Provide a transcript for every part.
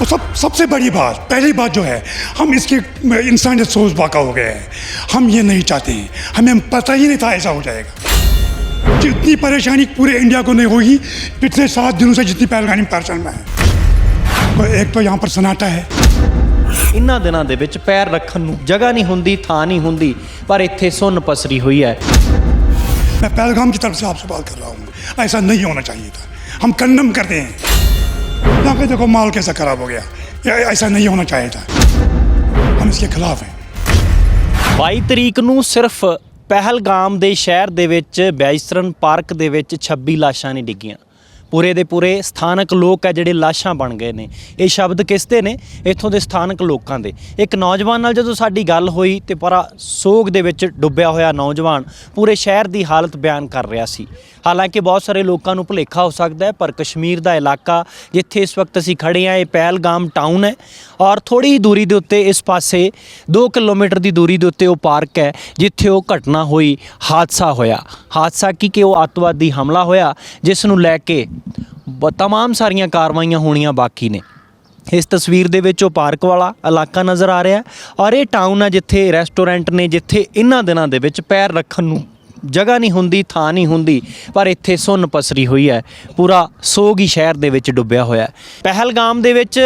तो सब सबसे बड़ी बात पहली बात जो है हम इसके इंसानियत सोच वाक़ा हो गए हैं हम ये नहीं चाहते हैं हमें पता ही नहीं था ऐसा हो जाएगा जितनी परेशानी पूरे इंडिया को नहीं होगी पिछले सात दिनों से जितनी परेशानी परेशान में है तो एक तो यहाँ पर सन्नाटा है ਇਹਨਾਂ ਦਿਨਾਂ ਦੇ ਵਿੱਚ ਪੈਰ ਰੱਖਣ ਨੂੰ ਜਗ੍ਹਾ ਨਹੀਂ ਹੁੰਦੀ ਥਾਂ ਨਹੀਂ ਹੁੰਦੀ ਪਰ ਇੱਥੇ ਸੁੰਨ ਪਸਰੀ ਹੋਈ ਹੈ मैं पहलगाम की तरफ से आपसे बात कर रहा हूँ ऐसा नहीं होना चाहिए था हम कंडम करते हैं यहाँ पे देखो माल कैसा खराब हो गया ये ऐसा नहीं होना चाहिए था हम इसके खिलाफ हैं 22 ਤਰੀਕ ਨੂੰ ਸਿਰਫ ਪਹਿਲਗਾਮ ਦੇ ਸ਼ਹਿਰ ਦੇ ਵਿੱਚ ਬੈਜਸਰਨ ਪਾਰਕ ਦੇ ਵਿੱਚ 26 ਲਾਸ਼ਾਂ ਨਹੀਂ ਡਿੱਗੀਆਂ ਪੂਰੇ ਦੇ ਪੂਰੇ ਸਥਾਨਕ ਲੋਕ ਹੈ ਜਿਹੜੇ ਲਾਸ਼ਾਂ ਬਣ ਗਏ ਨੇ। ਇਹ ਸ਼ਬਦ ਕਿਸ ਦੇ ਨੇ? ਇੱਥੋਂ ਦੇ ਸਥਾਨਕ ਲੋਕਾਂ ਦੇ। ਇੱਕ ਨੌਜਵਾਨ ਨਾਲ ਜਦੋਂ ਸਾਡੀ ਗੱਲ ਹੋਈ ਤੇ ਪਰਾ ਸੋਗ ਦੇ ਵਿੱਚ ਡੁੱਬਿਆ ਹੋਇਆ ਨੌਜਵਾਨ ਪੂਰੇ ਸ਼ਹਿਰ ਦੀ ਹਾਲਤ ਬਿਆਨ ਕਰ ਰਿਹਾ ਸੀ। ਹਾਲਾਂਕਿ ਬਹੁਤ ਸਾਰੇ ਲੋਕਾਂ ਨੂੰ ਭੁਲੇਖਾ ਹੋ ਸਕਦਾ ਹੈ, ਪਰ ਕਸ਼ਮੀਰ ਦਾ ਇਲਾਕਾ ਜਿੱਥੇ ਇਸ ਵਕਤ ਅਸੀਂ ਖੜੇ ਹਾਂ, ਇਹ ਪਹਿਲਗਾਮ ਟਾਊਨ ਹੈ ਔਰ ਥੋੜੀ ਹੀ ਦੂਰੀ ਦੇ ਉੱਤੇ ਇਸ ਪਾਸੇ 2 ਕਿਲੋਮੀਟਰ ਦੀ ਦੂਰੀ ਦੇ ਉੱਤੇ ਉਹ ਪਾਰਕ ਹੈ, ਜਿੱਥੇ ਉਹ ਘਟਨਾ ਹੋਈ, ਹਾਦਸਾ ਹੋਇਆ। ਹਾਦਸਾ ਕੀ ਕਿ ਉਹ ਅੱਤਵਾਦੀ ਹਮਲਾ ਹੋਇਆ, ਜਿਸ ਨੂੰ ਲੈ ਕੇ ਤਮਾਮ ਸਾਰੀਆਂ ਕਾਰਵਾਈਆਂ ਹੋਣੀਆਂ ਬਾਕੀ ਨੇ ਇਸ ਤਸਵੀਰ ਦੇ ਵਿੱਚ ਉਹ ਪਾਰਕ ਵਾਲਾ ਇਲਾਕਾ ਨਜ਼ਰ ਆ ਰਿਹਾ ਔਰ ਇਹ ਟਾਊਨ ਹੈ ਜਿੱਥੇ ਰੈਸਟੋਰੈਂਟ ਨੇ ਜਿੱਥੇ ਇਹਨਾਂ ਦਿਨਾਂ ਦੇ ਵਿੱਚ ਪੈਰ ਰੱਖਣ ਨੂੰ ਜਗ੍ਹਾ ਨਹੀਂ ਹੁੰਦੀ ਥਾਂ ਨਹੀਂ ਹੁੰਦੀ ਪਰ ਇੱਥੇ ਸੁੰਨ ਪਸਰੀ ਹੋਈ ਹੈ ਪੂਰਾ ਸੋਗੀ ਸ਼ਹਿਰ ਦੇ ਵਿੱਚ ਡੁੱਬਿਆ ਹੋਇਆ ਹੈ ਪਹਿਲਗਾਮ ਦੇ ਵਿੱਚ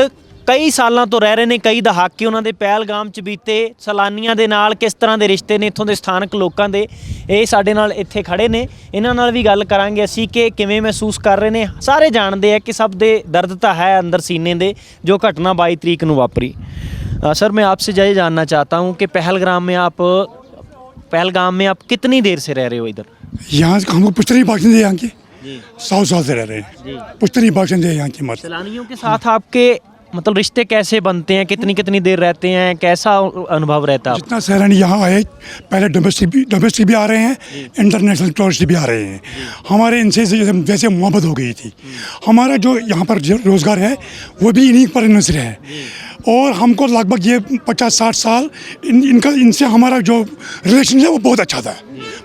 ਕਈ ਸਾਲਾਂ ਤੋਂ ਰਹਿ ਰਹੇ ਨੇ ਕਈ ਦਹਾਕੇ ਉਹਨਾਂ ਦੇ ਪਹਿਲਗਾਮ ਚ ਬੀਤੇ ਸੈਲਾਨੀਆਂ ਦੇ ਨਾਲ ਕਿਸ ਤਰ੍ਹਾਂ ਦੇ ਰਿਸ਼ਤੇ ਨੇ ਇੱਥੋਂ ਦੇ ਸਥਾਨਕ ਲੋਕਾਂ ਦੇ ਇਹ ਸਾਡੇ ਨਾਲ ਇੱਥੇ ਖੜੇ ਨੇ ਇਹਨਾਂ ਨਾਲ ਵੀ ਗੱਲ ਕਰਾਂਗੇ ਅਸੀਂ ਕਿ ਕਿਵੇਂ ਮਹਿਸੂਸ ਕਰ ਰਹੇ ਨੇ ਸਾਰੇ ਜਾਣਦੇ ਆ ਕਿ ਸਭ ਦੇ ਦਰਦ ਤਾਂ ਹੈ ਅੰਦਰ ਸੀਨੇ ਦੇ ਜੋ घटना 22 तरीक ਨੂੰ वापरी अ, सर मैं आपसे यही जानना चाहता हूँ कि पहलगाम में आप पहलगाम में आप कितनी देर से रह रहे हो इधर यहाँ से हमको पुश्तरी बाशिंदे यहाँ के जी सौ साल से रह रहे जी। हैं पुश्तरी बाशिंदे यहाँ की मत सैलानियों के साथ आपके मतलब रिश्ते कैसे बनते हैं कितनी कितनी देर रहते हैं कैसा अनुभव रहता है जितना सैलानी यहाँ आए पहले डोमेस्टिक भी डोमेस्टिक भी आ रहे हैं इंटरनेशनल टूरिस्ट भी आ रहे हैं। हमारे इनसे जैसे मोहब्बत हो गई थी। हमारा जो यहाँ पर रोज़गार है वो भी इन्हीं पर इन्वेस्ट है। और हमको लगभग ये पचास साठ साल इन इनका इनसे हमारा जो रिलेशन है वो बहुत अच्छा था।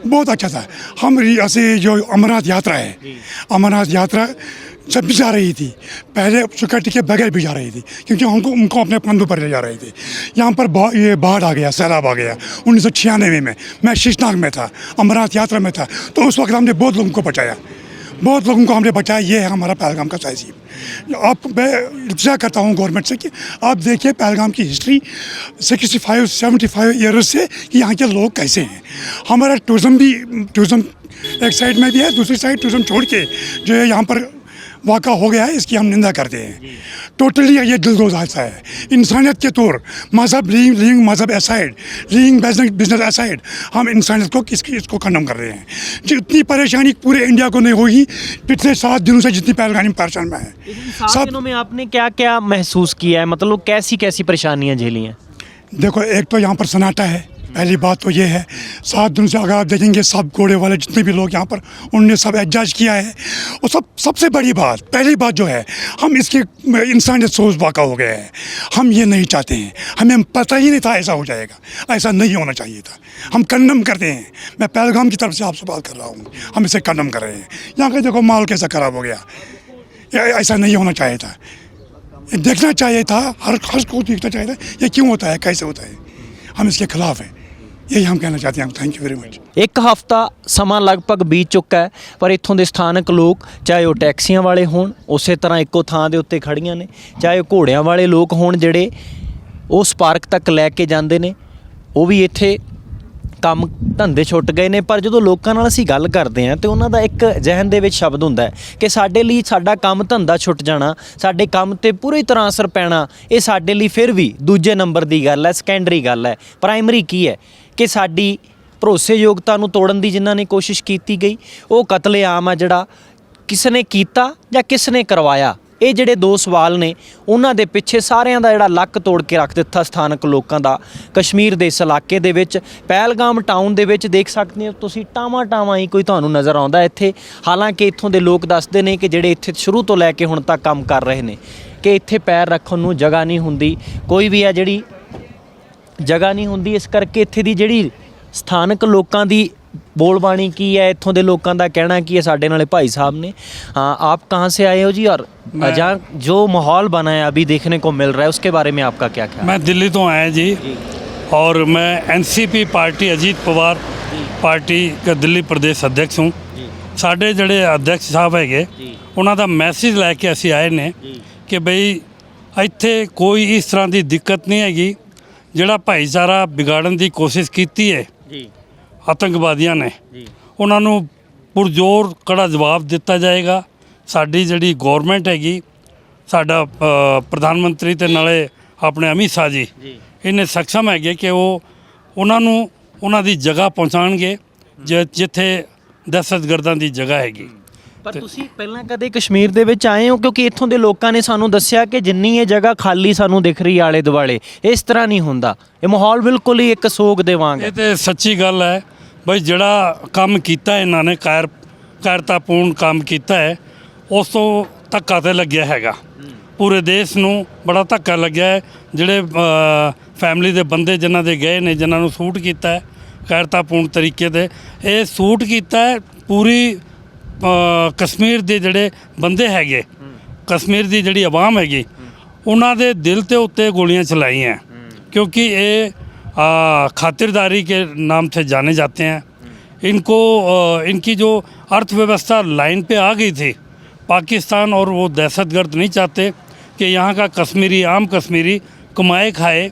बहुत अच्छा था। हम ऐसे जो अमरनाथ यात्रा है अमरनाथ यात्रा जब भी जा रही थी। पहले सिक्योरिटी के बगैर भी जा रही थी क्योंकि हमको उनको अपने कंधों पर ले जा रहे थे। यहाँ पर बा, ये बाढ़ आ गया सैलाब आ गया उन्नीस सौ छियानवे में। मैं शीशनाग में था अमरनाथ यात्रा में था तो उस वक्त हमने बहुत लोगों को बचाया। बहुत लोगों को हमने बचाया ये है हमारा पहलगाम का तहजीब आप मैं इंतज़ार करता हूँ गवर्नमेंट से कि आप देखिए पहलगाम की history sixty five seventy five years से कि यहाँ के लोग कैसे हैं। हमारा टूरिज़्म भी टूरिज़्म एक साइड में भी है दूसरी साइड टूरिज़्म छोड़ के जो है यहाँ पर वाक़ा हो गया है इसकी हम निंदा करते हैं। टोटली ये दिलदोज हादसा है। इंसानियत के तौर मज़हब लिंग लीग मज़हब एसाइड लिंग बिज़नेस एसाइड हम इंसानियत को किसकी इसको खत्म कर रहे हैं। जितनी परेशानी पूरे इंडिया को नहीं होगी पिछले सात दिनों से जितनी पहलगानी परेशान में है। सात दिनों में आपने क्या क्या महसूस किया है? मतलब कैसी कैसी परेशानियाँ झेली हैं? देखो एक तो यहाँ पर सन्नाटा है। पहली बात तो ये है, सात दिन से अगर आप देखेंगे, सब घोड़े वाले जितने भी लोग यहाँ पर, उनने सब एडजस्ट किया है। और सब, सबसे बड़ी बात, पहली बात जो है, हम इसके इंसानियत सोच वाक़ा हो गए हैं। हम ये नहीं चाहते हैं। हमें पता ही नहीं था ऐसा हो जाएगा। ऐसा नहीं होना चाहिए था। हम कंडम करते हैं। मैं पहलगाम की तरफ़ से आपसे बात कर रहा हूँ। हम इसे कंडम कर रहे हैं। यहाँ का देखो, माल कैसा ख़राब हो गया। ऐसा नहीं होना चाहिए था। देखना चाहिए था, हर हर को देखना चाहिए था, ये क्यों होता है, कैसे होता है। हम इसके खिलाफ हैं। यही हम कहना चाहते हैं थैंक यू वेरी मच ਇੱਕ ਹਫਤਾ ਸਮਾਂ ਲਗਭਗ ਬੀਤ ਚੁੱਕਾ ਹੈ ਪਰ ਇੱਥੋਂ ਦੇ ਸਥਾਨਕ ਲੋਕ ਚਾਹੇ ਉਹ ਟੈਕਸੀਆਂ ਵਾਲੇ ਹੋਣ ਉਸੇ ਤਰ੍ਹਾਂ ਇੱਕੋ ਥਾਂ ਦੇ ਉੱਤੇ ਖੜੀਆਂ ਨੇ ਚਾਹੇ ਉਹ ਘੋੜਿਆਂ ਵਾਲੇ ਲੋਕ ਹੋਣ ਜਿਹੜੇ ਉਸ ਪਾਰਕ ਤੱਕ ਲੈ ਕੇ ਜਾਂਦੇ ਨੇ ਉਹ ਵੀ ਇੱਥੇ ਕੰਮ ਧੰਦੇ ਛੁੱਟ ਗਏ ਨੇ ਪਰ ਜਦੋਂ ਲੋਕਾਂ ਨਾਲ ਅਸੀਂ ਗੱਲ ਕਰਦੇ ਹਾਂ ਤੇ ਉਹਨਾਂ ਦਾ ਇੱਕ ਜ਼ਿਹਨ ਦੇ ਵਿੱਚ ਸ਼ਬਦ ਹੁੰਦਾ ਹੈ ਕਿ ਸਾਡੇ ਲਈ ਸਾਡਾ ਕੰਮ ਧੰਦਾ ਛੁੱਟ ਜਾਣਾ ਸਾਡੇ ਕੰਮ ਤੇ ਪੂਰੀ ਤਰ੍ਹਾਂ ਅਸਰ ਪੈਣਾ ਇਹ ਸਾਡੇ ਲਈ ਫਿਰ ਵੀ ਦੂਜੇ ਨੰਬਰ ਦੀ ਗੱਲ ਹੈ ਸੈਕੰਡਰੀ ਗੱਲ ਹੈ ਪ੍ਰਾਇਮਰੀ ਕੀ ਹੈ ਕਿ ਸਾਡੀ ਭਰੋਸੇਯੋਗਤਾ ਨੂੰ ਤੋੜਨ ਦੀ ਜਿਨ੍ਹਾਂ ਨੇ ਕੋਸ਼ਿਸ਼ ਕੀਤੀ ਗਈ, ਉਹ ਕਤਲੇਆਮ ਆ ਜਿਹੜਾ ਕਿਸ ਨੇ ਕੀਤਾ ਜਾਂ ਕਿਸ ਨੇ ਕਰਵਾਇਆ? ਇਹ ਜਿਹੜੇ ਦੋ ਸਵਾਲ ਨੇ, ਉਹਨਾਂ ਦੇ ਪਿੱਛੇ ਸਾਰਿਆਂ ਦਾ ਜਿਹੜਾ ਲੱਕ ਤੋੜ ਕੇ ਰੱਖ ਦਿੱਤਾ ਸਥਾਨਕ ਲੋਕਾਂ ਦਾ। ਕਸ਼ਮੀਰ ਦੇ ਇਸ ਇਲਾਕੇ ਦੇ ਵਿੱਚ, ਪਹਿਲਗਾਮ ਟਾਊਨ ਦੇ ਵਿੱਚ ਦੇਖ ਸਕਦੇ ਹੋ ਤੁਸੀਂ ਟਾਵਾਂ ਟਾਵਾਂ ਹੀ ਕੋਈ ਤੁਹਾਨੂੰ ਨਜ਼ਰ ਆਉਂਦਾ ਇੱਥੇ। ਹਾਲਾਂਕਿ ਇੱਥੋਂ ਦੇ ਲੋਕ ਦੱਸਦੇ ਨੇ ਕਿ ਜਿਹੜੇ ਇੱਥੇ ਸ਼ੁਰੂ ਤੋਂ ਲੈ ਕੇ ਹੁਣ ਤੱਕ ਕੰਮ ਕਰ ਰਹੇ ਨੇ, ਕਿ ਇੱਥੇ ਪੈਰ ਰੱਖਣ ਨੂੰ ਜਗ੍ਹਾ ਨਹੀਂ ਹੁੰਦੀ। ਕੋਈ ਵੀ ਹੈ ਜਿਹੜੀ ਜਗ੍ਹਾ ਨਹੀਂ ਹੁੰਦੀ ਇਸ ਕਰਕੇ ਇੱਥੇ ਦੀ ਜਿਹੜੀ ਸਥਾਨਕ ਲੋਕਾਂ ਦੀ ਬੋਲਬਾਣੀ ਕੀ ਹੈ ਇੱਥੋਂ ਦੇ ਲੋਕਾਂ ਦਾ ਕਹਿਣਾ ਕੀ ਹੈ ਸਾਡੇ ਨਾਲੇ ਭਾਈ ਸਾਹਿਬ ਨੇ हाँ आप कहाँ से आए हो जी और जहाँ जो माहौल बना है अभी देखने को मिल रहा है उसके बारे में आपका क्या ख्याल मैं दिल्ली तो आया जी जी और मैं NCP party Ajit Pawar party ਦਾ ਦਿੱਲੀ ਪ੍ਰਦੇਸ਼ ਅਧਿਕਸ਼ ਹੂੰ जी ਸਾਡੇ ਜਿਹੜੇ ਅਧਿਕਸ਼ ਸਾਹਿਬ ਹੈਗੇ ਜੀ ਉਹਨਾਂ ਦਾ ਮੈਸੇਜ ਲੈ ਕੇ ਅਸੀਂ ਆਏ ਨੇ ਜੀ ਕਿ ਬਈ ਇੱਥੇ ਕੋਈ ਇਸ ਤਰ੍ਹਾਂ ਦੀ ਦਿੱਕਤ ਨਹੀਂ ਹੈਗੀ ਜਿਹੜਾ ਭਾਈਚਾਰਾ ਵਿਗਾੜਨ ਦੀ ਕੋਸ਼ਿਸ਼ ਕੀਤੀ ਹੈ ਜੀ। ਆਤੰਕਵਾਦੀਆਂ ਨੇ ਜੀ। ਉਹਨਾਂ ਨੂੰ ਪੁਰਜ਼ੋਰ ਕੜਾ ਜਵਾਬ ਦਿੱਤਾ ਜਾਏਗਾ। ਸਾਡੀ ਜਿਹੜੀ ਗਵਰਨਮੈਂਟ ਹੈਗੀ ਸਾਡਾ ਪ੍ਰਧਾਨ ਮੰਤਰੀ ਤੇ ਨਾਲੇ ਆਪਣੇ ਅਮਿਤ ਸ਼ਾਹ ਜੀ ਇੰਨੇ ਸક્ષਮ ਹੈਗੇ ਕਿ ਉਹ ਉਹਨਾਂ ਨੂੰ ਉਹਨਾਂ ਦੀ ਜਗ੍ਹਾ ਪਹੁੰਚਾਣਗੇ ਜਿੱਥੇ ਦਹਿਸ਼ਤਗਰਦਾਂ ਦੀ ਜਗ੍ਹਾ ਹੈਗੀ। ਪਰ ਤੁਸੀਂ ਪਹਿਲਾਂ ਕਦੇ ਕਸ਼ਮੀਰ ਦੇ ਵਿੱਚ ਆਏ ਹੋ? ਕਿਉਂਕਿ ਇੱਥੋਂ ਦੇ ਲੋਕਾਂ ਨੇ ਸਾਨੂੰ ਦੱਸਿਆ ਕਿ ਜਿੰਨੀ ਇਹ ਜਗ੍ਹਾ ਖਾਲੀ ਸਾਨੂੰ ਦਿਖ ਰਹੀ ਆਲੇ ਦੁਆਲੇ ਇਸ ਤਰ੍ਹਾਂ ਨਹੀਂ ਹੁੰਦਾ। ਇਹ ਮਾਹੌਲ ਬਿਲਕੁਲ ਹੀ ਇੱਕ ਸੋਗ ਦੇ ਵਾਂਗ ਹੈ। ਇਹ ਤੇ ਸੱਚੀ ਗੱਲ ਹੈ। ਬਈ ਜਿਹੜਾ ਕੰਮ ਕੀਤਾ ਇਹਨਾਂ ਨੇ ਕਾਇਰ ਕਾਇਰਤਾਪੂਰਨ ਕੰਮ ਕੀਤਾ ਹੈ ਉਸ ਤੋਂ ਧੱਕਾ ਤੇ ਲੱਗਿਆ ਹੈਗਾ। ਪੂਰੇ ਦੇਸ਼ ਨੂੰ ਬੜਾ ਧੱਕਾ ਲੱਗਿਆ ਹੈ। ਜਿਹੜੇ ਫੈਮਿਲੀ ਦੇ ਬੰਦੇ ਜਿਨ੍ਹਾਂ ਦੇ ਗਏ ਨੇ ਜਿਨ੍ਹਾਂ ਨੂੰ ਸੂਟ ਕੀਤਾ ਹੈ ਕਾਇਰਤਾਪੂਰਨ ਤਰੀਕੇ ਤੇ ਇਹ ਸੂਟ ਕੀਤਾ ਹੈ ਪੂਰੀ ਕਸ਼ਮੀਰ ਦੇ ਜਿਹੜੇ ਬੰਦੇ ਹੈਗੇ ਕਸ਼ਮੀਰ ਦੀ ਜਿਹੜੀ ਆਵਾਮ ਹੈਗੀ ਉਹਨਾਂ ਦੇ ਦਿਲ ਤੇ ਉੱਤੇ ਗੋਲੀਆਂ ਚਲਾਈਆਂ क्योंकि ये आ, खातिरदारी के नाम से जाने जाते हैं इनको आ, इनकी जो अर्थव्यवस्था लाइन पे आ गई थी पाकिस्तान और वो दहशतगर्द नहीं चाहते कि यहाँ का कश्मीरी आम कश्मीरी कमाए खाए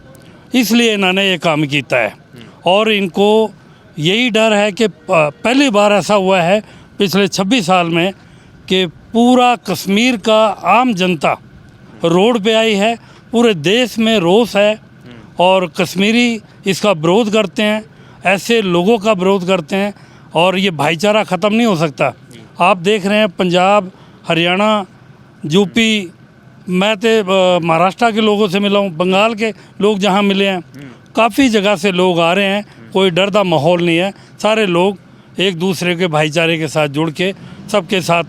इसलिए इन्होंने ये काम किया है और इनको यही डर है कि प- पहली बार ऐसा हुआ है पिछले 26 साल में कि पूरा कश्मीर का आम जनता रोड पे आई है, पूरे देश में रोष है और कश्मीरी इसका विरोध करते हैं, ऐसे लोगों का विरोध करते हैं और ये भाईचारा ख़त्म नहीं हो सकता। आप देख रहे हैं पंजाब, हरियाणा, यूपी, मैं तो महाराष्ट्र के लोगों से मिला हूँ, बंगाल के लोग जहाँ मिले हैं, काफ़ी जगह से लोग आ रहे हैं, कोई डर का माहौल नहीं है, सारे लोग एक दूसरे के भाईचारे के साथ जुड़ के सबके साथ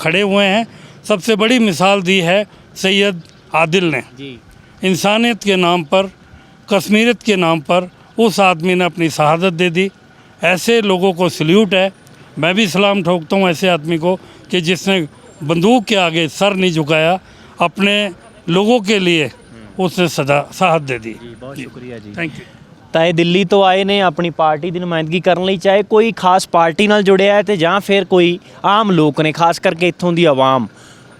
खड़े हुए हैं। सबसे बड़ी मिसाल दी है सैयद आदिल ने। इंसानियत के नाम पर कश्मीरत के नाम पर उस आदमी ने अपनी शहादत दे दी। ऐसे लोगों को सल्यूट है। मैं भी सलाम ठोकता हूँ ऐसे आदमी को कि जिसने बंदूक के आगे सर नहीं झुकाया अपने लोगों के लिए हम्म। उसने सदा साहत दे दी। जी, बहुत शुक्रिया जी। थैंक यू ਤਾਂ ਇਹ ਦਿੱਲੀ ਤੋਂ ਆਏ ਨੇ, ਆਪਣੀ ਪਾਰਟੀ ਦੀ ਨੁਮਾਇੰਦਗੀ ਕਰਨ ਲਈ, ਚਾਹੇ ਕੋਈ ਖਾਸ ਪਾਰਟੀ ਨਾਲ ਜੁੜਿਆ ਹੈ ਤੇ ਜਾਂ ਫਿਰ ਕੋਈ ਆਮ ਲੋਕ ਨੇ, ਖਾਸ ਕਰਕੇ ਇੱਥੋਂ ਦੀ ਆਵਾਮ।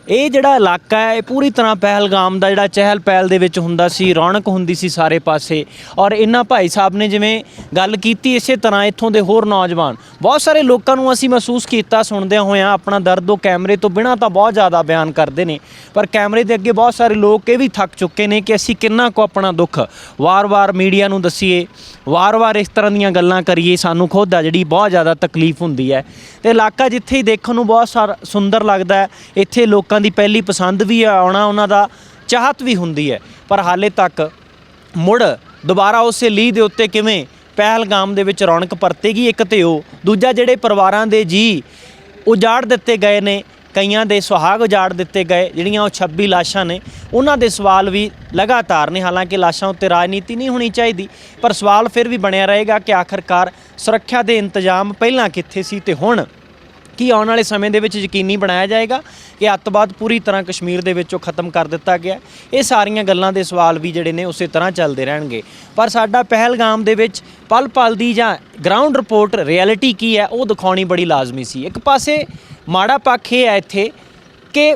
ਇਹ ਜਿਹੜਾ ਇਲਾਕਾ ਹੈ, ਇਹ ਪੂਰੀ ਤਰ੍ਹਾਂ ਪਹਿਲਗਾਮ ਦਾ ਜਿਹੜਾ ਚਹਿਲ ਪਹਿਲ ਦੇ ਵਿੱਚ ਹੁੰਦਾ ਸੀ, ਰੌਣਕ ਹੁੰਦੀ ਸੀ ਸਾਰੇ ਪਾਸੇ। ਔਰ ਇਹਨਾਂ ਭਾਈ ਸਾਹਿਬ ਨੇ ਜਿਵੇਂ ਗੱਲ ਕੀਤੀ ਇਸੇ ਤਰ੍ਹਾਂ ਇੱਥੋਂ ਦੇ ਹੋਰ ਨੌਜਵਾਨ। ਬਹੁਤ ਸਾਰੇ ਲੋਕਾਂ ਨੂੰ ਅਸੀਂ ਮਹਿਸੂਸ ਕੀਤਾ ਸੁਣਦਿਆਂ ਹੋਇਆਂ, ਆਪਣਾ ਦਰਦ ਉਹ ਕੈਮਰੇ ਤੋਂ ਬਿਨਾਂ ਤਾਂ ਬਹੁਤ ਜ਼ਿਆਦਾ ਬਿਆਨ ਕਰਦੇ ਨੇ। ਪਰ ਕੈਮਰੇ ਦੇ ਅੱਗੇ ਬਹੁਤ ਸਾਰੇ ਲੋਕ ਇਹ ਵੀ ਥੱਕ ਚੁੱਕੇ ਨੇ ਕਿ ਅਸੀਂ ਕਿੰਨਾ ਕੁ ਆਪਣਾ ਦੁੱਖ ਵਾਰ-ਵਾਰ ਮੀਡੀਆ ਨੂੰ ਦੱਸੀਏ, ਵਾਰ-ਵਾਰ ਇਸ ਤਰ੍ਹਾਂ ਦੀਆਂ ਗੱਲਾਂ ਕਰੀਏ, ਸਾਨੂੰ ਖੁਦ ਆ ਜਿਹੜੀ ਬਹੁਤ ਜ਼ਿਆਦਾ ਤਕਲੀਫ ਹੁੰਦੀ ਹੈ। ਤੇ ਇਲਾਕਾ ਜਿੱਥੇ ਹੀ ਦੇਖਣ ਨੂੰ ਬਹੁਤ ਸਾਰਾ, ਸੁੰਦਰ ਲੱਗਦਾ ਹੈ, ਇੱਥੇ ਲੋਕ ਦੀ ਪਹਿਲੀ ਪਸੰਦ ਵੀ ਹੈ ਆਉਣਾ ਉਹਨਾਂ ਦਾ ਚਾਹਤ ਵੀ ਹੁੰਦੀ ਹੈ। ਪਰ ਹਾਲੇ ਤੱਕ ਮੁੜ ਦੁਬਾਰਾ ਉਸੇ ਲੀਹ ਦੇ ਉੱਤੇ ਕਿਵੇਂ ਪਹਿਲਗਾਮ ਦੇ ਵਿੱਚ ਰੌਣਕ ਪਰਤੇਗੀ ਇੱਕ ਤੇ ਉਹ, ਦੂਜਾ ਜਿਹੜੇ ਪਰਿਵਾਰਾਂ ਦੇ ਜੀ ਉਜਾੜ ਦਿੱਤੇ ਗਏ ਨੇ, ਕਈਆਂ ਦੇ ਸੁਹਾਗ ਉਜਾੜ ਦਿੱਤੇ ਗਏ, ਜਿਹੜੀਆਂ ਉਹ 26 ਲਾਸ਼ਾਂ ਨੇ, ਉਹਨਾਂ ਦੇ ਸਵਾਲ ਵੀ ਲਗਾਤਾਰ ਨੇ। ਹਾਲਾਂਕਿ ਲਾਸ਼ਾਂ ਉੱਤੇ ਰਾਜਨੀਤੀ ਨਹੀਂ ਹੋਣੀ ਚਾਹੀਦੀ, ਪਰ ਸਵਾਲ ਫਿਰ ਵੀ ਬਣਿਆ ਰਹੇਗਾ ਕਿ ਆਖਰਕਾਰ ਸੁਰੱਖਿਆ ਦੇ ਇੰਤਜ਼ਾਮ ਪਹਿਲਾਂ ਕਿੱਥੇ ਸੀ ਤੇ ਹੁਣ ਕੀ ਆਉਣ ਵਾਲੇ ਸਮੇਂ ਦੇ ਵਿੱਚ ਯਕੀਨੀ ਬਣਾਇਆ ਜਾਏਗਾ ਕਿ ਅੱਤਵਾਦ ਪੂਰੀ ਤਰ੍ਹਾਂ ਕਸ਼ਮੀਰ ਦੇ ਵਿੱਚੋਂ ਖਤਮ ਕਰ ਦਿੱਤਾ ਗਿਆ ਇਹ ਸਾਰੀਆਂ ਗੱਲਾਂ ਦੇ ਸਵਾਲ ਵੀ ਜਿਹੜੇ ਨੇ ਉਸੇ ਤਰ੍ਹਾਂ ਚੱਲਦੇ ਰਹਿਣਗੇ। ਪਰ ਸਾਡਾ ਪਹਿਲਗਾਮ ਦੇ ਵਿੱਚ ਪਲ ਪਲ ਦੀ ਜਾਂ ਗਰਾਊਂਡ ਰਿਪੋਰਟ ਰਿਐਲਿਟੀ ਕੀ ਹੈ, ਉਹ ਦਿਖਾਉਣੀ ਬੜੀ ਲਾਜ਼ਮੀ ਸੀ। ਇੱਕ ਪਾਸੇ ਮਾੜਾ ਪੱਖ ਇਹ ਹੈ ਇੱਥੇ ਕਿ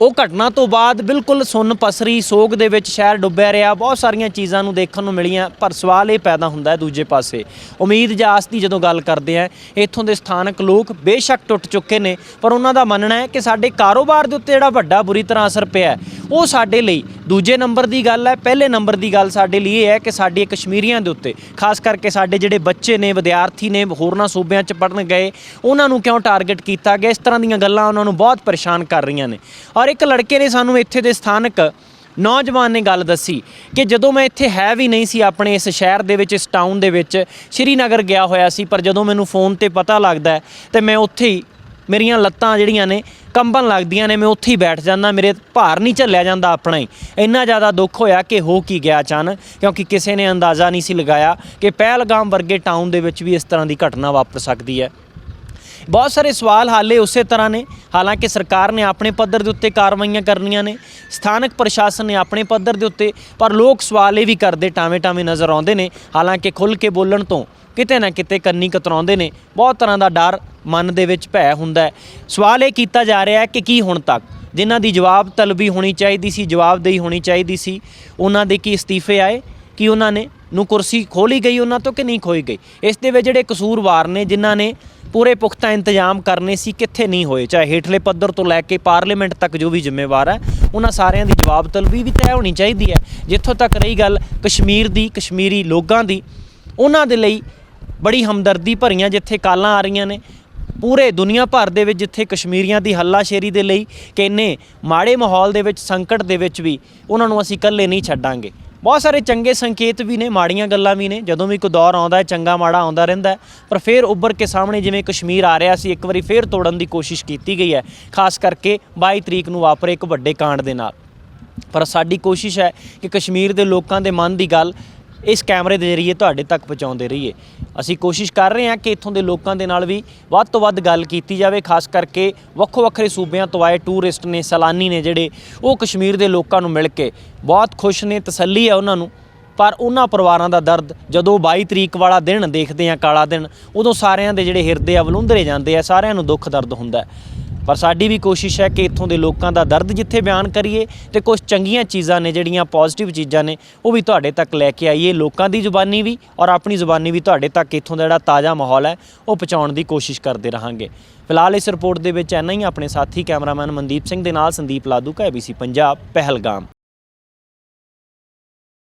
ਉਹ ਘਟਨਾ ਤੋਂ ਬਾਅਦ ਬਿਲਕੁਲ ਸੁੰਨ ਪਸਰੀ ਸੋਗ ਦੇ ਵਿੱਚ ਸ਼ਹਿਰ ਡੁੱਬਿਆ ਰਿਹਾ। ਬਹੁਤ ਸਾਰੀਆਂ ਚੀਜ਼ਾਂ ਨੂੰ ਦੇਖਣ ਨੂੰ ਮਿਲੀਆਂ, ਪਰ ਸਵਾਲ ਇਹ ਪੈਦਾ ਹੁੰਦਾ ਹੈ ਦੂਜੇ ਪਾਸੇ। ਉਮੀਦ ਜਾਂ ਆਸ ਦੀ ਜਦੋਂ ਗੱਲ ਕਰਦੇ ਆ ਇੱਥੋਂ ਦੇ ਸਥਾਨਕ ਲੋਕ ਬੇਸ਼ੱਕ ਟੁੱਟ ਚੁੱਕੇ ਨੇ, ਪਰ ਉਹਨਾਂ ਦਾ ਮੰਨਣਾ ਹੈ ਕਿ ਸਾਡੇ ਕਾਰੋਬਾਰ ਦੇ ਉੱਤੇ ਜਿਹੜਾ ਵੱਡਾ ਬੁਰੀ ਤਰ੍ਹਾਂ ਅਸਰ ਪਿਆ ਉਹ ਸਾਡੇ ਲਈ ਦੂਜੇ ਨੰਬਰ ਦੀ ਗੱਲ ਹੈ, ਪਹਿਲੇ ਨੰਬਰ ਦੀ ਗੱਲ ਸਾਡੇ ਲਈ ਇਹ ਹੈ ਕਿ ਸਾਡੇ ਕਸ਼ਮੀਰੀਆਂ ਦੇ ਉੱਤੇ, ਖਾਸ ਕਰਕੇ ਸਾਡੇ ਜਿਹੜੇ ਬੱਚੇ ਨੇ, ਵਿਦਿਆਰਥੀ ਨੇ, ਹੋਰਨਾਂ ਸੂਬਿਆਂ 'ਚ ਪੜਨ ਗਏ, ਉਹਨਾਂ ਨੂੰ ਕਿਉਂ ਟਾਰਗੇਟ ਕੀਤਾ ਗਿਆ? ਇਸ ਤਰ੍ਹਾਂ ਦੀਆਂ ਗੱਲਾਂ ਉਹਨਾਂ ਨੂੰ ਬਹੁਤ ਪਰੇਸ਼ਾਨ ਕਰ ਰਹੀਆਂ ਨੇ। ਔਰ ਇੱਕ ਲੜਕੇ ਨੇ ਸਾਨੂੰ ਇੱਥੇ ਦੇ ਸਥਾਨਕ ਨੌਜਵਾਨ ਨੇ ਗੱਲ ਦੱਸੀ ਕਿ ਜਦੋਂ ਮੈਂ ਇੱਥੇ ਹੈ ਵੀ ਨਹੀਂ ਸੀ ਆਪਣੇ ਇਸ ਸ਼ਹਿਰ ਦੇ ਵਿੱਚ, ਇਸ ਟਾਊਨ ਦੇ ਵਿੱਚ, ਸ਼੍ਰੀਨਗਰ ਗਿਆ ਹੋਇਆ ਸੀ, ਪਰ ਜਦੋਂ ਮੈਨੂੰ ਫੋਨ ਤੇ ਪਤਾ ਲੱਗਦਾ ਹੈ, ਤੇ ਮੈਂ ਉੱਥੇ ਹੀ ਮੇਰੀਆਂ ਲੱਤਾਂ ਜਿਹੜੀਆਂ ਨੇ ਕੰਬਣ ਲੱਗਦੀਆਂ ਨੇ, ਮੈਂ ਉੱਥੇ ਹੀ ਬੈਠ ਜਾਂਦਾ, ਮੇਰੇ ਭਾਰ ਨਹੀਂ ਝੱਲਿਆ ਜਾਂਦਾ ਆਪਣਾ ਹੀ। ਇੰਨਾ ਜ਼ਿਆਦਾ ਦੁੱਖ ਹੋਇਆ ਕਿ ਹੋ ਕੀ ਗਿਆ ਅਚਾਨਕ, ਕਿਉਂਕਿ ਕਿਸੇ ਨੇ ਅੰਦਾਜ਼ਾ ਨਹੀਂ ਸੀ ਲਗਾਇਆ ਕਿ ਪਹਿਲਗਾਮ ਵਰਗੇ ਟਾਊਨ ਦੇ ਵਿੱਚ ਵੀ ਇਸ ਤਰ੍ਹਾਂ ਦੀ ਘਟਨਾ ਵਾਪਰ ਸਕਦੀ ਹੈ। ਬਹੁਤ ਸਾਰੇ ਸਵਾਲ ਹਾਲੇ ਉਸੇ ਤਰ੍ਹਾਂ ਨੇ। ਹਾਲਾਂਕਿ ਸਰਕਾਰ ਨੇ ਆਪਣੇ ਪੱਧਰ ਦੇ ਉੱਤੇ ਕਾਰਵਾਈਆਂ ਕਰਨੀਆਂ ਨੇ, ਸਥਾਨਕ ਪ੍ਰਸ਼ਾਸਨ ਨੇ ਆਪਣੇ ਪੱਧਰ ਦੇ ਉੱਤੇ, ਪਰ ਲੋਕ ਸਵਾਲ ਇਹ ਵੀ ਕਰਦੇ ਟਾਵੇਂ ਟਾਵੇਂ ਨਜ਼ਰ ਆਉਂਦੇ ਨੇ। ਹਾਲਾਂਕਿ ਖੁੱਲ੍ਹ ਕੇ ਬੋਲਣ ਤੋਂ ਕਿਤੇ ਨਾ ਕਿਤੇ ਕੰਨੀ ਕਤਰਾਉਂਦੇ ਨੇ। ਬਹੁਤ ਤਰ੍ਹਾਂ ਦਾ ਡਰ ਮਨ ਦੇ ਵਿੱਚ ਭੈ ਹੁੰਦਾ ਸਵਾਲ ਇਹ ਕੀਤਾ ਜਾ ਰਿਹਾ ਹੈ ਕਿ ਕੀ ਹੁਣ ਤੱਕ? ਜਿਨ੍ਹਾਂ ਦੀ ਜਵਾਬ ਤਲਬੀ ਹੋਣੀ ਚਾਹੀਦੀ ਸੀ, ਜਵਾਬਦੇਹੀ ਹੋਣੀ ਚਾਹੀਦੀ ਸੀ, ਉਹਨਾਂ ਦੇ ਕੀ ਅਸਤੀਫੇ ਆਏ? ਕਿ ਉਹਨਾਂ ਨੇ ਨੂੰ ਕੁਰਸੀ ਖੋਲੀ ਗਈ ਉਹਨਾਂ ਤੋਂ ਕਿ ਨਹੀਂ ਖੋਈ ਗਈ? ਇਸ ਦੇ ਵਿੱਚ ਜਿਹੜੇ ਕਸੂਰਵਾਰ ਨੇ, ਜਿਨ੍ਹਾਂ ਨੇ ਪੂਰੇ ਪੁਖਤਾ ਇੰਤਜ਼ਾਮ ਕਰਨੇ ਸੀ, ਕਿੱਥੇ ਨਹੀਂ ਹੋਏ? ਚਾਹੇ ਹੇਠਲੇ ਪੱਧਰ ਤੋਂ ਲੈ ਕੇ ਪਾਰਲੀਮੈਂਟ ਤੱਕ ਜੋ ਵੀ ਜ਼ਿੰਮੇਵਾਰ ਹੈ, ਉਹਨਾਂ ਸਾਰਿਆਂ ਦੀ ਜਵਾਬ ਤਲਬੀ ਵੀ ਤੈਅ ਹੋਣੀ ਚਾਹੀਦੀ ਹੈ। ਜਿੱਥੋਂ ਤੱਕ ਰਹੀ ਗੱਲ ਕਸ਼ਮੀਰ ਦੀ, ਕਸ਼ਮੀਰੀ ਲੋਕਾਂ ਦੀ, ਉਹਨਾਂ ਦੇ ਲਈ ਬੜੀ ਹਮਦਰਦੀ ਭਰੀਆਂ ਜਿੱਥੇ ਕਾਲਾਂ ਆ ਰਹੀਆਂ ਨੇ। ਪੂਰੇ ਦੁਨੀਆ ਭਰ ਦੇ ਵਿੱਚ ਜਿੱਥੇ ਕਸ਼ਮੀਰੀਆਂ ਦੀ ਹੱਲਾਸ਼ੇਰੀ ਦੇ ਲਈ ਕਿ ਇੰਨੇ ਮਾੜੇ ਮਾਹੌਲ ਦੇ ਵਿੱਚ, ਸੰਕਟ ਦੇ ਵਿੱਚ ਵੀ ਉਹਨਾਂ ਨੂੰ ਅਸੀਂ ਇਕੱਲੇ ਨਹੀਂ ਛੱਡਾਂਗੇ। ਬਹੁਤ ਸਾਰੇ ਚੰਗੇ ਸੰਕੇਤ ਵੀ ਨੇ, ਮਾੜੀਆਂ ਗੱਲਾਂ ਵੀ ਨੇ। ਜਦੋਂ ਵੀ ਕੋਈ ਦੌਰ ਆਉਂਦਾ ਹੈ, ਚੰਗਾ ਮਾੜਾ ਆਉਂਦਾ ਰਹਿੰਦਾ ਹੈ। ਪਰ ਫਿਰ ਉੱਭਰ ਕੇ ਸਾਹਮਣੇ ਜਿਵੇਂ ਕਸ਼ਮੀਰ ਆ ਰਿਹਾ ਸੀ, ਇੱਕ ਵਾਰੀ ਫਿਰ ਤੋੜਨ ਦੀ ਕੋਸ਼ਿਸ਼ ਕੀਤੀ ਗਈ ਹੈ। ਖਾਸ ਕਰਕੇ 22 ਤਰੀਕ ਨੂੰ ਵਾਪਰੇ ਇੱਕ ਵੱਡੇ ਕਾਂਡ ਦੇ ਨਾਲ। ਪਰ ਸਾਡੀ ਕੋਸ਼ਿਸ਼ ਹੈ ਕਿ ਕਸ਼ਮੀਰ ਦੇ ਲੋਕਾਂ ਦੇ ਮਨ ਦੀ ਗੱਲ ਇਸ ਕੈਮਰੇ ਦੇ ਜ਼ਰੀਏ ਤੁਹਾਡੇ ਤੱਕ ਪਹੁੰਚਾਉਂਦੇ ਰਹੀਏ। ਅਸੀਂ ਕੋਸ਼ਿਸ਼ ਕਰ ਰਹੇ ਹਾਂ ਕਿ ਇੱਥੋਂ ਦੇ ਲੋਕਾਂ ਦੇ ਨਾਲ ਵੀ ਵੱਧ ਤੋਂ ਵੱਧ ਗੱਲ ਕੀਤੀ ਜਾਵੇ, ਖਾਸ ਕਰਕੇ ਵੱਖੋ ਵੱਖਰੇ ਸੂਬਿਆਂ ਤੋਂ ਆਏ ਟੂਰਿਸਟ ਨੇ, ਸੈਲਾਨੀ ਨੇ ਜਿਹੜੇ, ਉਹ ਕਸ਼ਮੀਰ ਦੇ ਲੋਕਾਂ ਨੂੰ ਮਿਲ ਕੇ ਬਹੁਤ ਖੁਸ਼ ਨੇ, ਤਸੱਲੀ ਹੈ ਉਹਨਾਂ ਨੂੰ ਪਰ ਉਹਨਾਂ ਪਰਿਵਾਰਾਂ ਦਾ ਦਰਦ, ਜਦੋਂ 22 ਤਰੀਕ ਵਾਲਾ ਦਿਨ ਦੇਖਦੇ ਆ ਕਾਲਾ ਦਿਨ, ਉਦੋਂ ਸਾਰਿਆਂ ਦੇ ਜਿਹੜੇ ਹਿਰਦੇ ਆ ਵਲੁੰਦਰੇ ਜਾਂਦੇ ਆ, ਸਾਰਿਆਂ ਨੂੰ ਦੁੱਖ ਦਰਦ ਹੁੰਦਾ ਹੈ। ਪਰ ਸਾਡੀ ਵੀ ਕੋਸ਼ਿਸ਼ ਹੈ ਕਿ ਇੱਥੋਂ ਦੇ ਲੋਕਾਂ ਦਾ ਦਰਦ ਜਿੱਥੇ ਬਿਆਨ ਕਰੀਏ ਤੇ ਕੁਝ ਚੰਗੀਆਂ ਚੀਜ਼ਾਂ ਨੇ ਜਿਹੜੀਆਂ ਪੋਜ਼ਿਟਿਵ ਚੀਜ਼ਾਂ ਨੇ, ਉਹ ਵੀ ਤੁਹਾਡੇ ਤੱਕ ਲੈ ਕੇ ਆਈਏ, ਲੋਕਾਂ ਦੀ ਜ਼ੁਬਾਨੀ ਵੀ ਔਰ ਆਪਣੀ ਜ਼ੁਬਾਨੀ ਵੀ ਤੁਹਾਡੇ ਤੱਕ ਇੱਥੋਂ ਦਾ ਜਿਹੜਾ ਤਾਜ਼ਾ ਮਾਹੌਲ ਹੈ, ਉਹ ਪਹੁੰਚਾਉਣ ਦੀ ਕੋਸ਼ਿਸ਼ ਕਰਦੇ ਰਹਾਂਗੇ। ਫਿਲਹਾਲ ਇਸ ਰਿਪੋਰਟ ਦੇ ਵਿੱਚ ਇੰਨਾ ਹੀ, ਆਪਣੇ ਸਾਥੀ ਕੈਮਰਾਮੈਨ ਮਨਦੀਪ ਸਿੰਘ ਦੇ ਨਾਲ ਸੰਦੀਪ ਲਾਦੂਕਾ ABC ਪੰਜਾਬ, ਪਹਿਲਗਾਮ।